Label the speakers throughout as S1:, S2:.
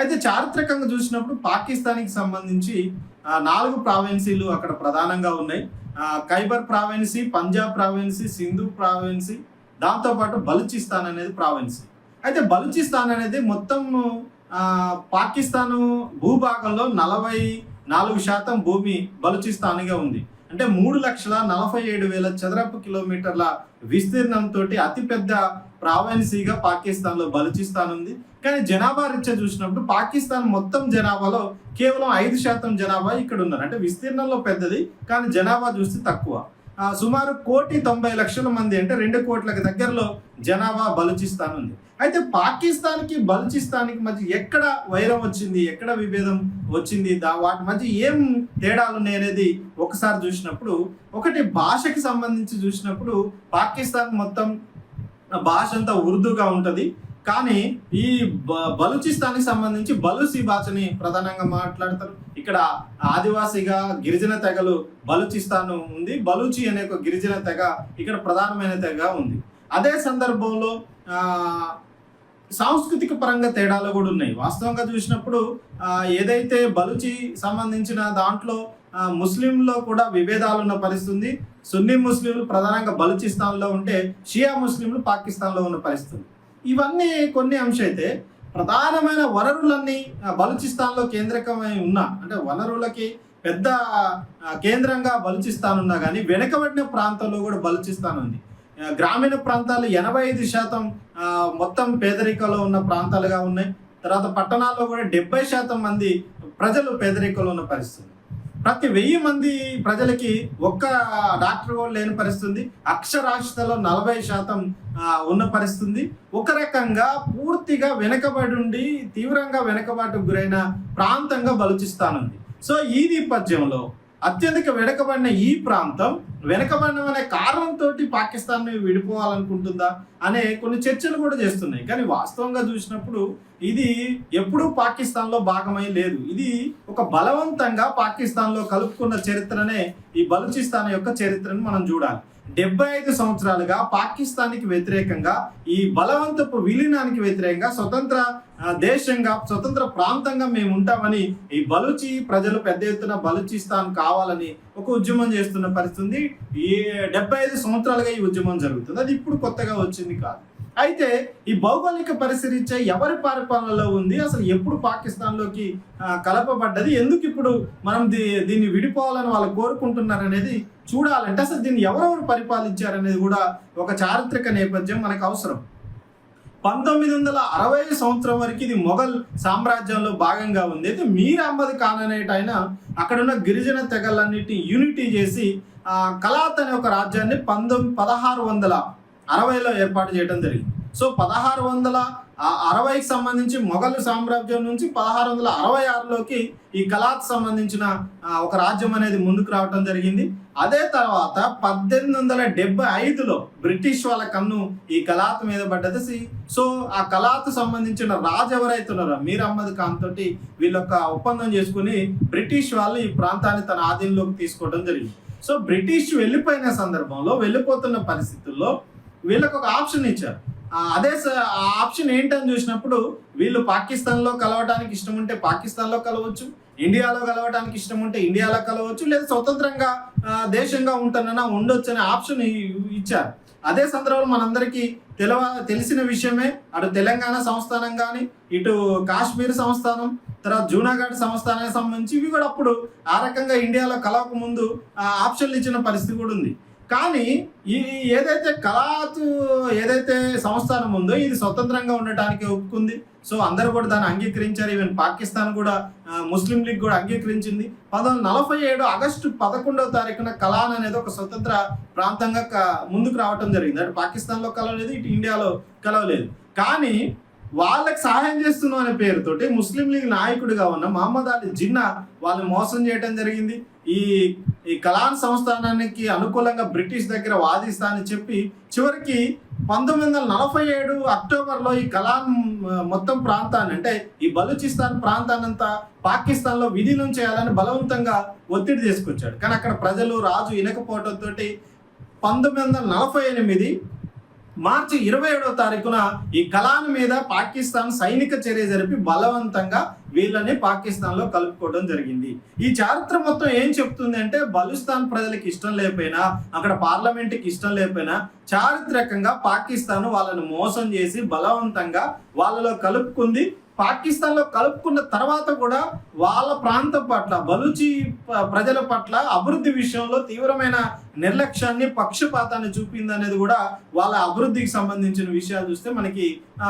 S1: అయితే చారిత్రకంగా చూసినప్పుడు పాకిస్తాన్కి సంబంధించి నాలుగు ప్రావిన్సీలు అక్కడ ప్రధానంగా ఉన్నాయి. ఖైబర్ ప్రావిన్సీ పంజాబ్ ప్రావిన్సీ సింధు ప్రావిన్సీ దాంతోపాటు బలూచిస్తాన్ అనేది ప్రావిన్సీ. అయితే బలూచిస్తాన్ అనేది మొత్తం పాకిస్తాను భూభాగంలో నలభై నాలుగు శాతం భూమి బలూచిస్తాన్గా ఉంది. అంటే మూడు లక్షల నలభై ఏడు వేల చదరపు కిలోమీటర్ల విస్తీర్ణంతో అతిపెద్ద ప్రావెన్సీగా పాకిస్తాన్లో బలూచిస్తాన్ ఉంది కానీ జనాభా రీత్యా చూసినప్పుడు పాకిస్తాన్ మొత్తం జనాభాలో కేవలం ఐదు శాతం జనాభా ఇక్కడ ఉన్నారు. అంటే విస్తీర్ణంలో పెద్దది కానీ జనాభా చూస్తే తక్కువ. సుమారు కోటి తొంభై లక్షల మంది అంటే రెండు కోట్లకు దగ్గరలో జనాభా బలూచిస్తాన్ ఉంది అయితే పాకిస్తాన్కి బలూచిస్తాన్కి మధ్య ఎక్కడ వైరం వచ్చింది ఎక్కడ విభేదం వచ్చింది? దా వాటి మధ్య ఏం తేడాలు ఉన్నాయి అనేది ఒకసారి చూసినప్పుడు ఒకటి భాషకి సంబంధించి చూసినప్పుడు పాకిస్తాన్ మొత్తం భాష అంతా ఉర్దూగా ఉంటుంది. కానీ ఈ బ- బలూచిస్తాన్కి సంబంధించి బలూచి భాషని ప్రధానంగా మాట్లాడతారు. ఇక్కడ ఆదివాసిగా గిరిజన తెగలు బలూచిస్తాన్ ఉంది. బలూచి అనే ఒక గిరిజన తెగ ఇక్కడ ప్రధానమైన తెగ ఉంది. అదే సందర్భంలో సాంస్కృతిక పరంగా తేడాలు కూడా ఉన్నాయి. వాస్తవంగా చూసినప్పుడు ఏదైతే బలుచి సంబంధించిన దాంట్లో ముస్లింలో కూడా విభేదాలు ఉన్న పరిస్థితి ఉంది. సున్నీ ముస్లింలు ప్రధానంగా బలూచిస్తాన్లో ఉంటే షియా ముస్లింలు పాకిస్తాన్లో ఉన్న పరిస్థితులు. ఇవన్నీ కొన్ని అంశం అయితే ప్రధానమైన వనరులన్నీ ఆ, బలూచిస్తాన్లో కేంద్రకమై ఉన్న అంటే వనరులకి పెద్ద కేంద్రంగా బలూచిస్తాన్ ఉన్నా కానీ వెనుకబడిన ప్రాంతంలో కూడా బలూచిస్తాన్ ఉంది. గ్రామీణ ప్రాంతాలు ఎనభై ఐదు శాతం మొత్తం పేదరికంలో ఉన్న ప్రాంతాలుగా ఉన్నాయి. తర్వాత పట్టణాల్లో కూడా డెబ్బై శాతం మంది ప్రజలు పేదరికంలో ఉన్న పరిస్థితి ప్రతి వెయ్యి మంది ప్రజలకి ఒక్క డాక్టర్ కూడా లేని పరిస్థితుంది. అక్షరాస్యతలో నలభై శాతం ఉన్న పరిస్థితుంది. ఒక రకంగా పూర్తిగా వెనకబడి ఉండి తీవ్రంగా వెనకబాటుకు గురైన ప్రాంతంగా బలుచిస్తానుంది. సో ఈ నేపథ్యంలో అత్యధిక వెనకబడిన ఈ ప్రాంతం వెనకబడిన అనే కారణంతో పాకిస్తాన్ విడిపోవాలనుకుంటుందా అనే కొన్ని చర్చలు కూడా చేస్తున్నాయి. కానీ వాస్తవంగా చూసినప్పుడు ఇది ఎప్పుడూ పాకిస్తాన్లో భాగమై లేదు. ఇది ఒక బలవంతంగా పాకిస్తాన్లో కలుపుకున్న చరిత్రనే ఈ బలూచిస్తాన్ యొక్క చరిత్రను మనం చూడాలి. డెబ్బై ఐదు సంవత్సరాలుగా పాకిస్తాన్కి వ్యతిరేకంగా ఈ బలవంతపు విలీనానికి వ్యతిరేకంగా స్వతంత్ర దేశంగా స్వతంత్ర ప్రాంతంగా మేము ఉంటామని ఈ బలుచి ప్రజలు పెద్ద ఎత్తున బలుచిస్తాన్ కావాలని ఒక ఉద్యమం చేస్తున్న పరిస్థితి ఈ డెబ్బై ఐదు సంవత్సరాలుగా ఈ ఉద్యమం జరుగుతుంది. అది ఇప్పుడు కొత్తగా వచ్చింది కాదు. అయితే ఈ భౌగోళిక పరిస్థితి ఎవరి పరిపాలనలో ఉంది? అసలు ఎప్పుడు పాకిస్తాన్లోకి కలపబడ్డది? ఎందుకు ఇప్పుడు మనం దీ దీన్ని విడిపోవాలని వాళ్ళు కోరుకుంటున్నారు అనేది చూడాలంటే అసలు దీన్ని ఎవరెవరు పరిపాలించారనేది కూడా ఒక చారిత్రక నేపథ్యం మనకు అవసరం. పంతొమ్మిది వందల అరవై సంవత్సరం వరకు ఇది మొఘల్ సామ్రాజ్యంలో భాగంగా ఉంది. అయితే మీర్ అహ్మద్ ఖాన్ అనేట ఆయన అక్కడున్న గిరిజన తెగలన్నిటి యూనిటీ చేసి కలాత్ అనే ఒక రాజ్యాన్ని పంతొమ్మిది పదహారు వందల అరవైలో ఏర్పాటు చేయడం జరిగింది. సో పదహారు వందల ఆ- అరవైకి సంబంధించి మొఘల్ సామ్రాజ్యం నుంచి పదహారు వందల అరవై ఆరులోకి ఈ కళాకు సంబంధించిన ఒక రాజ్యం అనేది ముందుకు రావడం జరిగింది. అదే తర్వాత పద్దెనిమిది వందల డెబ్బై ఐదులో బ్రిటిష్ వాళ్ళ కన్ను ఈ కళాత్ మీద పడ్డది. సి- సో ఆ కళాత్ సంబంధించిన రాజు ఎవరైతే ఉన్నారో మీర్ అహ్మద్ ఖాన్ తోటి వీళ్ళొక ఒప్పందం చేసుకుని బ్రిటిష్ వాళ్ళు ఈ ప్రాంతాన్ని తన ఆధీనంలోకి తీసుకోవడం జరిగింది. సో బ్రిటిష్ వెళ్ళిపోయిన సందర్భంలో వెళ్ళిపోతున్న పరిస్థితుల్లో వీళ్ళకు ఒక ఆప్షన్ ఇచ్చారు. అదే స- ఆ ఆప్షన్ ఏంటని చూసినప్పుడు వీళ్ళు పాకిస్తాన్లో కలవటానికి ఇష్టం ఉంటే పాకిస్తాన్లో కలవచ్చు ఇండియాలో కలవటానికి ఇష్టం ఉంటే ఇండియాలో కలవచ్చు లేదా స్వతంత్రంగా దేశంగా ఉంటానన్నా ఉండొచ్చు అనే ఆప్షన్ ఇచ్చారు. అదే సందర్భంలో మనందరికీ తెలవ తెలిసిన విషయమే అటు తెలంగాణ సంస్థానం కానీ ఇటు కాశ్మీర్ సంస్థానం తర్వాత జూనాగఢ్ సంస్థానానికి సంబంధించి ఇవి కూడా అప్పుడు ఆ రకంగా ఇండియాలో కలవక ముందు ఆ, ఆప్షన్లు ఇచ్చిన పరిస్థితి కూడా ఉంది. కానీ ఈ ఏదైతే కలాత్ ఏదైతే సంస్థానం ఉందో ఇది స్వతంత్రంగా ఉండటానికి ఒప్పుకుంది. సో అందరూ కూడా దాన్ని అంగీకరించారు. ఈవెన్ పాకిస్తాన్ కూడా ముస్లిం లీగ్ కూడా అంగీకరించింది. పంతొమ్మిది నలభై ఏడు ఆగస్టు పదకొండవ తారీఖున కలాన్ అనేది ఒక స్వతంత్ర ప్రాంతంగా ముందుకు రావటం జరిగింది. అంటే పాకిస్తాన్లో కలవలేదు ఇటు ఇండియాలో కలవలేదు. కానీ వాళ్ళకి సహాయం చేస్తున్నాం అనే పేరుతోటి ముస్లిం లీగ్ నాయకుడిగా ఉన్న మహమ్మద్ అలీ జిన్నా వాళ్ళు మోసం చేయడం జరిగింది. ఈ ఈ కలాన్ సంస్థానానికి అనుకూలంగా బ్రిటిష్ దగ్గర వాదిస్తా అని చెప్పి చివరికి పంతొమ్మిది వందల నలభై ఏడు అక్టోబర్లో ఈ కలాన్ మొత్తం ప్రాంతాన్ని అంటే ఈ బలూచిస్తాన్ ప్రాంతానంతా పాకిస్తాన్లో విలీనం చేయాలని బలవంతంగా ఒత్తిడి తీసుకొచ్చాడు. కానీ అక్కడ ప్రజలు రాజు ఇనకపోవడంతో పంతొమ్మిది వందల నలభై ఎనిమిది మార్చి ఇరవై ఏడవ తారీఖున ఈ కలాన్ మీద పాకిస్తాన్ సైనిక చర్య జరిపి బలవంతంగా వీళ్ళని పాకిస్తాన్లో కలుపుకోవడం జరిగింది. ఈ చారిత్ర మొత్తం ఏం చెప్తుంది అంటే బలుస్తాన్ ప్రజలకు ఇష్టం లేకపోయినా అక్కడ పార్లమెంట్కి ఇష్టం లేకపోయినా చారిత్రకంగా పాకిస్తాన్ వాళ్ళని మోసం చేసి బలవంతంగా వాళ్ళలో కలుపుకుంది. పాకిస్తాన్లో కలుపుకున్న తర్వాత కూడా వాళ్ళ ప్రాంతం పట్ల బలూచి ప్రజల పట్ల అభివృద్ధి విషయంలో తీవ్రమైన నిర్లక్ష్యాన్ని పక్షపాతాన్ని చూపింది అనేది కూడా వాళ్ళ అభివృద్ధికి సంబంధించిన విషయాలు చూస్తే మనకి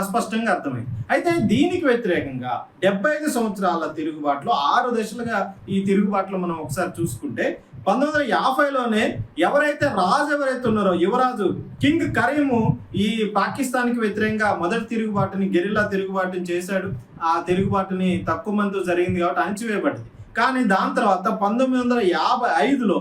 S1: స్పష్టంగా అర్థమైంది. అయితే దీనికి వ్యతిరేకంగా డెబ్బై ఐదు సంవత్సరాల తిరుగుబాటులో ఆరు దశలుగా ఈ తిరుగుబాటులో మనం ఒకసారి చూసుకుంటే పంతొమ్మిది వందల యాభైలోనే ఎవరైతే రాజు ఎవరైతే ఉన్నారో యువరాజు కింగ్ కరీము ఈ పాకిస్తాన్కి వ్యతిరేకంగా మొదటి తిరుగుబాటుని గెరిల్లా తిరుగుబాటుని చేశాడు. ఆ తిరుగుబాటుని తక్కువ మందితో జరిగింది కాబట్టి అణచివేయబడింది. కానీ దాని తర్వాత పంతొమ్మిది వందల యాభై ఐదులో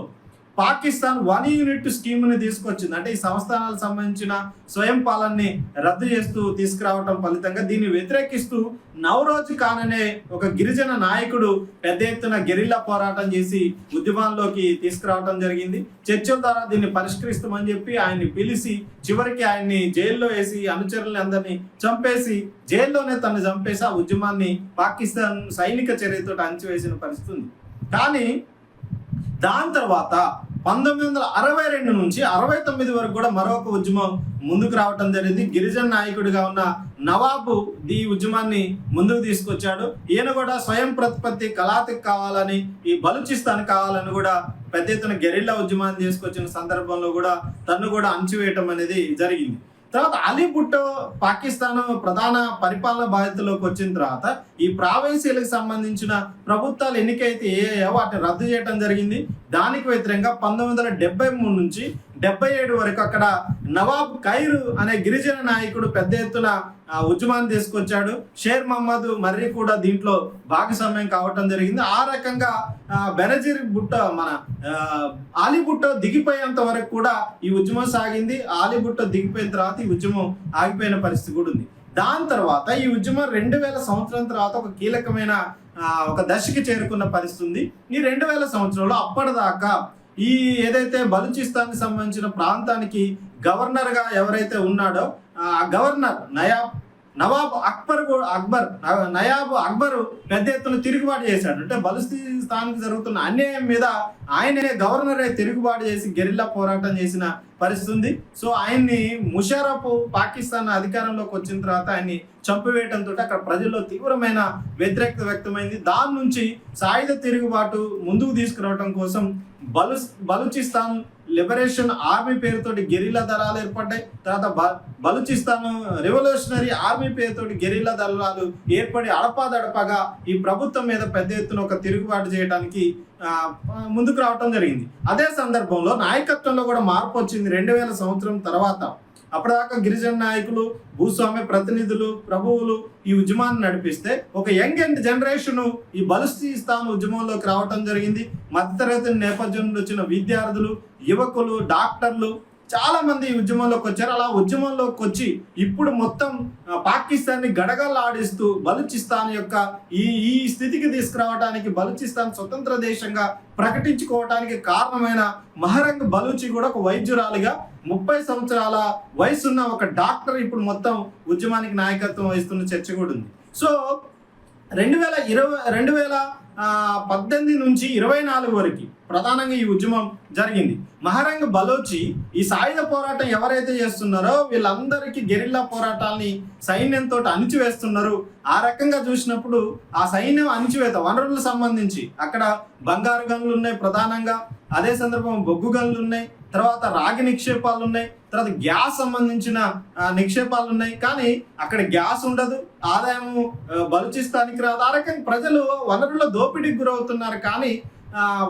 S1: పాకిస్తాన్ వన్ యూనిట్ స్కీమ్ని తీసుకొచ్చింది. అంటే ఈ సంస్థానాలకు సంబంధించిన స్వయం పాలనని రద్దు చేస్తూ తీసుకురావటం ఫలితంగా దీన్ని వ్యతిరేకిస్తూ నవరోజ్ ఖాన్ అనే ఒక గిరిజన నాయకుడు పెద్ద ఎత్తున గెరిల్లా పోరాటం చేసి ఉద్యమాల్లోకి తీసుకురావడం జరిగింది. చర్చల ద్వారా దీన్ని పరిష్కరిస్తామని చెప్పి ఆయన్ని పిలిచి చివరికి ఆయన్ని జైల్లో వేసి అనుచరులని అందరినీ చంపేసి జైల్లోనే తను చంపేసి ఆ ఉద్యమాన్ని పాకిస్తాన్ సైనిక చర్యతో అణచివేసిన పరిస్థితి ఉంది. కానీ దాని తర్వాత పంతొమ్మిది వందల అరవై రెండు నుంచి అరవై తొమ్మిది వరకు కూడా మరొక ఉద్యమం ముందుకు రావటం జరిగింది. గిరిజన నాయకుడిగా ఉన్న నవాబు ఈ ఉద్యమాన్ని ముందుకు తీసుకొచ్చాడు. ఈయన కూడా స్వయం ప్రతిపత్తి కళాతిక్ కావాలని ఈ బలూచిస్తాన్ కావాలని కూడా పెద్ద ఎత్తున గెరిల్లా ఉద్యమాన్ని తీసుకొచ్చిన సందర్భంలో కూడా తను కూడా అణచివేయటం అనేది జరిగింది. తర్వాత అలీ భుట్టో పాకిస్తాన్ ప్రధాన పరిపాలన బాధ్యతలోకి వచ్చిన తర్వాత ఈ ప్రావేశీలకు సంబంధించిన ప్రభుత్వాలు ఎన్నికైతే ఏ వాటిని రద్దు చేయడం జరిగింది. దానికి వ్యతిరేకంగా పంతొమ్మిది వందల డెబ్బై మూడు నుంచి డెబ్బై ఏడు వరకు అక్కడ నవాబ్ ఖైరు అనే గిరిజన నాయకుడు పెద్ద ఎత్తున ఉద్యమాన్ని తీసుకొచ్చాడు. షేర్ మహమ్మద్ మర్రి కూడా దీంట్లో భాగస్వామ్యం కావటం జరిగింది. ఆ రకంగా బెనజీర్ బుట్ట మన ఆలిబుట్ట దిగిపోయేంత వరకు కూడా ఈ ఉద్యమం సాగింది. ఆలిబుట్ట దిగిపోయిన తర్వాత ఈ ఉద్యమం ఆగిపోయిన పరిస్థితి కూడా ఉంది. దాని తర్వాత ఈ ఉద్యమం రెండు వేల సంవత్సరం తర్వాత ఒక కీలకమైన ఒక దశకి చేరుకున్న పరిస్థితి ఉంది. ఈ రెండు వేల సంవత్సరంలో అప్పటిదాకా ఈ ఏదైతే బలూచిస్తాన్కి సంబంధించిన ప్రాంతానికి గవర్నర్గా ఎవరైతే ఉన్నాడో ఆ గవర్నర్ నయాబ్ నవాబ్ అక్బర్ అక్బర్ నయాబ్ అక్బర్ పెద్ద ఎత్తున తిరుగుబాటు చేశాడు. అంటే బలుస్థాన్కి జరుగుతున్న అన్యాయం మీద ఆయనే గవర్నరే తిరుగుబాటు చేసి గెరిల్లా పోరాటం చేసిన పరిస్థితి ఉంది. సో ఆయన్ని ముషారఫ్ పాకిస్తాన్ అధికారంలోకి వచ్చిన తర్వాత ఆయన్ని చంపివేయడంతో అక్కడ ప్రజల్లో తీవ్రమైన వ్యతిరేకత వ్యక్తమైంది. దాని నుంచి సాయుధ తిరుగుబాటు ముందుకు తీసుకురావడం కోసం బలు బలూచిస్తాన్ లిబరేషన్ ఆర్మీ పేరుతోటి గెరిలా దళాలు ఏర్పడ్డాయి. తర్వాత బ- బలుచిస్తాను రెవల్యూషనరీ ఆర్మీ పేరుతోటి గెరిలా దళాలు ఏర్పడి అడపాదడపగా ఈ ప్రభుత్వం మీద పెద్ద ఎత్తున ఒక తిరుగుబాటు చేయడానికి ముందుకు రావటం జరిగింది. అదే సందర్భంలో నాయకత్వంలో కూడా మార్పు వచ్చింది. రెండు వేల సంవత్సరం తర్వాత అప్పటిదాకా గిరిజన నాయకులు భూస్వామ్య ప్రతినిధులు ప్రభువులు ఈ ఉద్యమాన్ని నడిపిస్తే ఒక యంగ్ అండ్ జనరేషన్ ఈ బలుస్థిస్తాన్ ఉద్యమంలోకి రావటం జరిగింది. మధ్యతరగతి నేపథ్యం వచ్చిన విద్యార్థులు యువకులు డాక్టర్లు చాలా మంది ఉద్యమంలోకి వచ్చారు. అలా ఉద్యమంలోకి వచ్చి ఇప్పుడు మొత్తం పాకిస్తాన్ని గడగలాడిస్తూ బలూచిస్తాన్ యొక్క ఈ ఈ స్థితికి తీసుకురావడానికి బలూచిస్తాన్ స్వతంత్ర దేశంగా ప్రకటించుకోవడానికి కారణమైన మహరంగ్ బలూచి కూడా ఒక వైద్యురాలిగా ముప్పై సంవత్సరాల వయసున్న ఒక డాక్టర్ ఇప్పుడు మొత్తం ఉద్యమానికి నాయకత్వం వహిస్తున్న చర్చ కూడా ఉంది. సో రెండు వేల ఇరవై రెండు వేల పద్దెనిమిది నుంచి ఇరవై నాలుగు వరకు ప్రధానంగా ఈ ఉద్యమం జరిగింది. మహారంగ బలోచి ఈ సాయుధ పోరాటం ఎవరైతే చేస్తున్నారో వీళ్ళందరికీ గెరిల్లా పోరాటాల్ని సైన్యంతో అణిచివేస్తున్నారు. ఆ రకంగా చూసినప్పుడు ఆ సైన్యం అణిచివేత వనరులకు సంబంధించి అక్కడ బంగారు గనులు ఉన్నాయి ప్రధానంగా. అదే సందర్భం బొగ్గు గనులు ఉన్నాయి. తర్వాత రాగి నిక్షేపాలు ఉన్నాయి. తర్వాత గ్యాస్ సంబంధించిన నిక్షేపాలు ఉన్నాయి. కానీ అక్కడ గ్యాస్ ఉండదు. ఆదాయము బలుచిస్తానికి రాదు. ఆ రకంగా ప్రజలు వనరుల దోపిడీకి గురవుతున్నారు. కానీ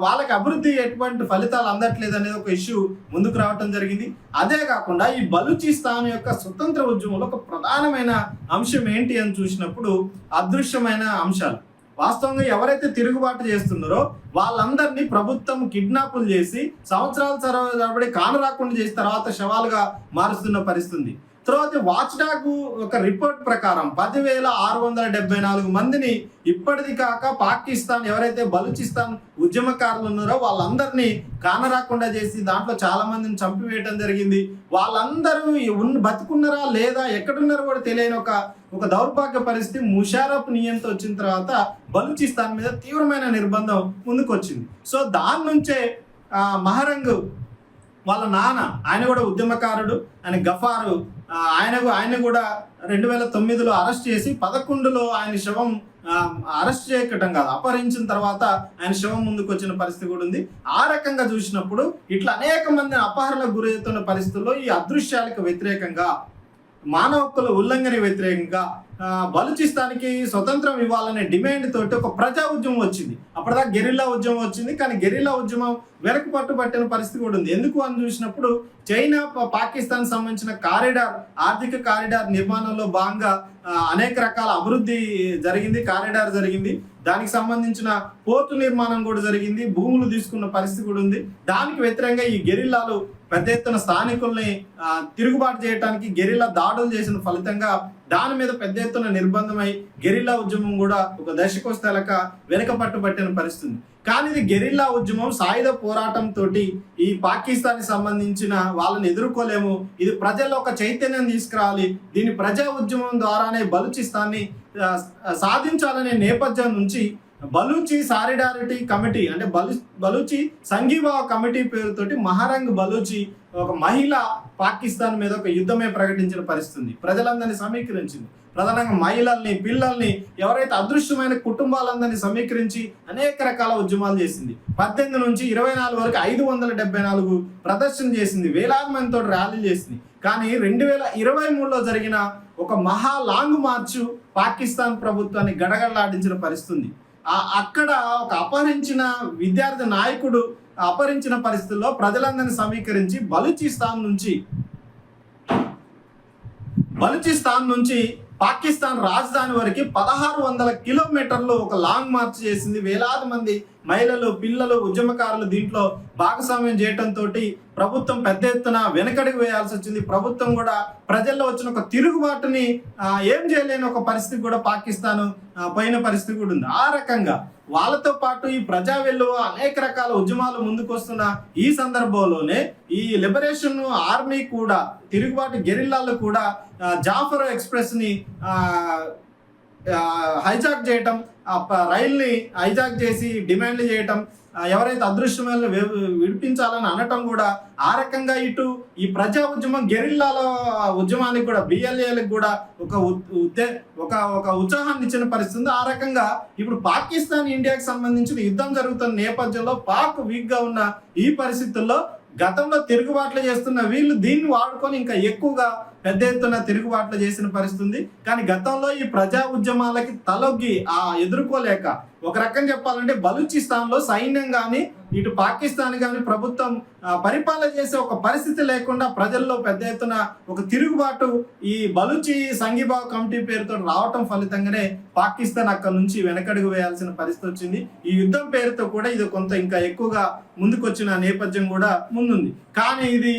S1: వాళ్ళకి అభివృద్ధి ఎటువంటి ఫలితాలు అందట్లేదు అనేది ఒక ఇష్యూ ముందుకు రావటం జరిగింది. అదే కాకుండా ఈ బలూచిస్తాన్ యొక్క స్వతంత్ర ఉద్యమంలో ఒక ప్రధానమైన అంశం ఏంటి అని చూసినప్పుడు అదృశ్యమైన అంశాలు. వాస్తవంగా ఎవరైతే తిరుగుబాటు చేస్తున్నారో వాళ్ళందరినీ ప్రభుత్వం కిడ్నాపులు చేసి సంవత్సరాల తరబడి కాను రాకుండా చేసి తర్వాత శవాలుగా మారుస్తున్న పరిస్థితి తర్వాత వాచ్ డాగ్ ఒక రిపోర్ట్ ప్రకారం పదివేల ఆరు వందల డెబ్బై నాలుగు మందిని ఇప్పటిది కాక పాకిస్తాన్ ఎవరైతే బలూచిస్తాన్ ఉద్యమకారులు ఉన్నారో వాళ్ళందరినీ కానరాకుండా చేసి దాంట్లో చాలా మందిని చంపివేయటం జరిగింది. వాళ్ళందరూ ఉన్న బతుకున్నారా లేదా ఎక్కడున్నారో కూడా తెలియని ఒక ఒక దౌర్భాగ్య పరిస్థితి ముషారఫ్ నియంతో వచ్చిన తర్వాత బలూచిస్తాన్ మీద తీవ్రమైన నిర్బంధం ముందుకొచ్చింది. సో దాని నుంచే మహరంగ్ వాళ్ళ నాన్న ఆయన కూడా ఉద్యమకారుడు ఆయన గఫారు ఆయనకు ఆయన కూడా రెండు వేల తొమ్మిదిలో అరెస్ట్ చేసి పదకొండులో ఆయన శవం అరెస్ట్ చేయకటం కాదు అపహరించిన తర్వాత ఆయన శవం ముందుకు వచ్చిన పరిస్థితి కూడా ఉంది. ఆ రకంగా చూసినప్పుడు ఇట్లా అనేక మంది అపహరణకు గురవుతున్న పరిస్థితుల్లో ఈ అదృశ్యాలకు వ్యతిరేకంగా మానవ హక్కుల ఉల్లంఘన వ్యతిరేకంగా బలూచిస్తాన్కి స్వతంత్రం ఇవ్వాలనే డిమాండ్ తోటి ఒక ప్రజా ఉద్యమం వచ్చింది. అప్పటిదాకా గెరిల్లా ఉద్యమం వచ్చింది కానీ గెరిల్లా ఉద్యమం వెనక పట్టు పట్టిన పరిస్థితి కూడా ఉంది. ఎందుకు అని చూసినప్పుడు చైనా పాకిస్తాన్ సంబంధించిన కారిడార్ ఆర్థిక కారిడార్ నిర్మాణంలో భాగంగా అనేక రకాల అభివృద్ధి జరిగింది కారిడార్ జరిగింది. దానికి సంబంధించిన పోర్టు నిర్మాణం కూడా జరిగింది. భూములు తీసుకున్న పరిస్థితి కూడా ఉంది. దానికి వ్యతిరేకంగా ఈ గెరిల్లాలు పెద్ద ఎత్తున స్థానికుల్ని తిరుగుబాటు చేయడానికి గెరిల్లా దాడులు చేసిన ఫలితంగా దాని మీద పెద్ద ఎత్తున నిర్బంధమై గెరిల్లా ఉద్యమం కూడా ఒక దశకొస్తలక వెనక పట్టుబట్టిన పరిస్థితి కానీ ఇది గెరిల్లా ఉద్యమం సాయుధ పోరాటం తోటి ఈ పాకిస్తాన్కి సంబంధించిన వాళ్ళని ఎదుర్కోలేము. ఇది ప్రజల్లో ఒక చైతన్యం తీసుకురావాలి. దీని ప్రజా ఉద్యమం ద్వారానే బలుచిస్తాన్ని సాధించాలనే నేపథ్యం నుంచి బలూచి సారిడారిటీ కమిటీ అంటే బలు బలూచి సంఘీభావ కమిటీ పేరుతోటి మహారంగ్ బలూచి ఒక మహిళ పాకిస్తాన్ మీద ఒక యుద్ధమే ప్రకటించిన పరిస్థితి ప్రజలందరినీ సమీకరించింది. ప్రధానంగా మహిళల్ని పిల్లల్ని ఎవరైతే అదృశ్యమైన కుటుంబాలందరినీ సమీకరించి అనేక రకాల ఉద్యమాలు చేసింది. పద్దెనిమిది నుంచి ఇరవై నాలుగు వరకు ఐదు వందల డెబ్బై నాలుగు ప్రదర్శన చేసింది. వేలాది మందితో ర్యాలీ చేసింది. కానీ రెండు వేల ఇరవై మూడులో జరిగిన ఒక మహా లాంగ్ మార్చు పాకిస్తాన్ ప్రభుత్వాన్ని గడగడలాడించిన పరిస్థితి అక్కడ ఒక అపహరించిన విద్యార్థి నాయకుడు అపహరించిన పరిస్థితుల్లో ప్రజలందరినీ సమీకరించి బలూచిస్తాన్ నుంచి బలూచిస్తాన్ నుంచి పాకిస్తాన్ రాజధాని వరకు పదహారు వందల కిలోమీటర్లు ఒక లాంగ్ మార్చ్ చేసింది. వేలాది మంది మహిళలు పిల్లలు ఉద్యమకారులు దీంట్లో భాగస్వామ్యం చేయటంతో ప్రభుత్వం పెద్ద ఎత్తున వెనకడికి వేయాల్సి వచ్చింది. ప్రభుత్వం కూడా ప్రజల్లో వచ్చిన ఒక తిరుగుబాటుని ఏం చేయలేని ఒక పరిస్థితి కూడా పాకిస్తాన్ పోయిన పరిస్థితి కూడా ఉంది. ఆ రకంగా వాళ్ళతో పాటు ఈ ప్రజా వెల్లువ అనేక రకాల ఉద్యమాలు ముందుకొస్తున్న ఈ సందర్భంలోనే ఈ లిబరేషన్ ఆర్మీ కూడా తిరుగుబాటు గెరిల్లాలు కూడా జాఫర్ ఎక్స్ప్రెస్ని ఆ, హైజాక్ చేయటం ఆ ప- రైల్ని హైజాక్ చేసి డిమాండ్లు చేయటం ఎవరైతే అదృశ్యమైన విడిపించాలని అనటం కూడా ఆ రకంగా ఇటు ఈ ప్రజా ఉద్యమం గెరిల్లాల ఉద్యమానికి కూడా బిఎల్ఏలకు కూడా ఒక ఉద్దే ఒక ఒక ఉత్సాహాన్ని ఇచ్చిన పరిస్థితి ఆ రకంగా ఇప్పుడు పాకిస్తాన్ ఇండియాకి సంబంధించిన యుద్ధం జరుగుతున్న నేపథ్యంలో పాక్ వీక్గా ఉన్న ఈ పరిస్థితుల్లో గతంలో తిరుగుబాట్లు చేస్తున్న వీళ్ళు దీన్ని వాడుకొని ఇంకా ఎక్కువగా పెద్ద ఎత్తున తిరుగుబాట్లు చేసిన పరిస్థితి ఉంది. కానీ గతంలో ఈ ప్రజా ఉద్యమాలకి తలొగ్గి ఆ ఎదుర్కోలేక ఒక రకం చెప్పాలంటే బలూచిస్తాన్లో సైన్యం కానీ ఇటు పాకిస్తాన్ కానీ ప్రభుత్వం పరిపాలన చేసే ఒక పరిస్థితి లేకుండా ప్రజల్లో పెద్ద ఎత్తున ఒక తిరుగుబాటు ఈ బలూచి సంఘీభావ కమిటీ పేరుతో రావటం ఫలితంగానే పాకిస్తాన్ అక్కడ నుంచి వెనకడుగు వేయాల్సిన పరిస్థితి వచ్చింది. ఈ యుద్ధం పేరుతో కూడా ఇది కొంత ఇంకా ఎక్కువగా ముందుకొచ్చిన నేపథ్యం కూడా ముందుంది. కానీ ఇది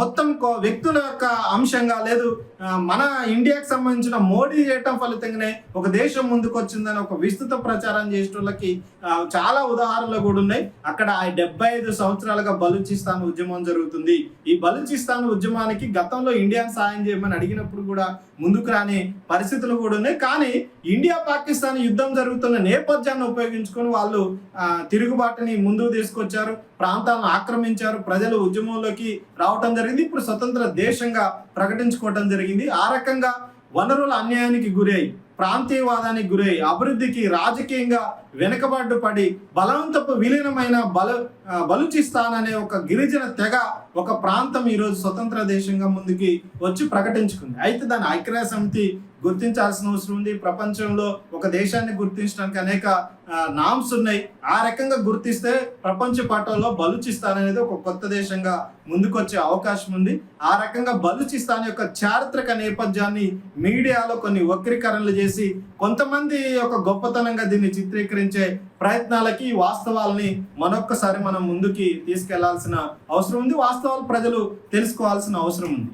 S1: మొత్తం వ్యక్తుల యొక్క అంశంగా లేదు. మన ఇండియాకి సంబంధించిన మోడీ చేయటం ఫలితంగానే ఒక దేశం ముందుకొచ్చిందని ఒక విస్తృత ప్రచారం చేసిన వాళ్ళకి చాలా ఉదాహరణలు కూడా ఉన్నాయి. అక్కడ ఆ డెబ్బై ఐదు సంవత్సరాలుగా బలూచిస్తాన్ ఉద్యమం జరుగుతుంది. ఈ బలూచిస్తాన్ ఉద్యమానికి గతంలో ఇండియా సాయం చేయమని అడిగినప్పుడు కూడా ముందుకు రాని పరిస్థితులు కూడా ఉన్నాయి. కానీ ఇండియా పాకిస్తాన్ యుద్ధం జరుగుతున్న నేపథ్యాన్ని ఉపయోగించుకొని వాళ్ళు తిరుగుబాటుని ముందుకు తీసుకొచ్చారు. ప్రాంతాలను ఆక్రమించారు. ప్రజలు ఉద్యమంలోకి రావటం జరిగింది. ఇప్పుడు స్వతంత్ర దేశంగా ప్రకటించుకోవటం జరిగింది. ఆ రకంగా వనరుల అన్యాయానికి గురై ప్రాంతీయవాదానికి గురై అభివృద్ధికి రాజకీయంగా వెనుకబాటు పడి బలవంతపు విలీనమైన బల బలుచిస్తాన్ అనే ఒక గిరిజన తెగ ఒక ప్రాంతం ఈరోజు స్వతంత్ర దేశంగా ముందుకి వచ్చి ప్రకటించుకుంది. అయితే దాని ఐక్యరాజ్య సమితి గుర్తించాల్సిన అవసరం ఉంది. ప్రపంచంలో ఒక దేశాన్ని గుర్తించడానికి అనేక నామ్స్ ఉన్నాయి. ఆ రకంగా గుర్తిస్తే ప్రపంచ పటంలో బలూచిస్తాన్ అనేది ఒక కొత్త దేశంగా ముందుకొచ్చే అవకాశం ఉంది. ఆ రకంగా బలూచిస్తాన్ యొక్క చారిత్రక నేపథ్యాన్ని మీడియాలో కొన్ని వక్రీకరణలు చేసి కొంతమంది ఒక గొప్పతనంగా దీన్ని చిత్రీకరించే ప్రయత్నాలకి వాస్తవాలని మరొక్కసారి మనం ముందుకి తీసుకెళ్ళాల్సిన అవసరం ఉంది. వాస్తవాలు ప్రజలు తెలుసుకోవాల్సిన అవసరం ఉంది.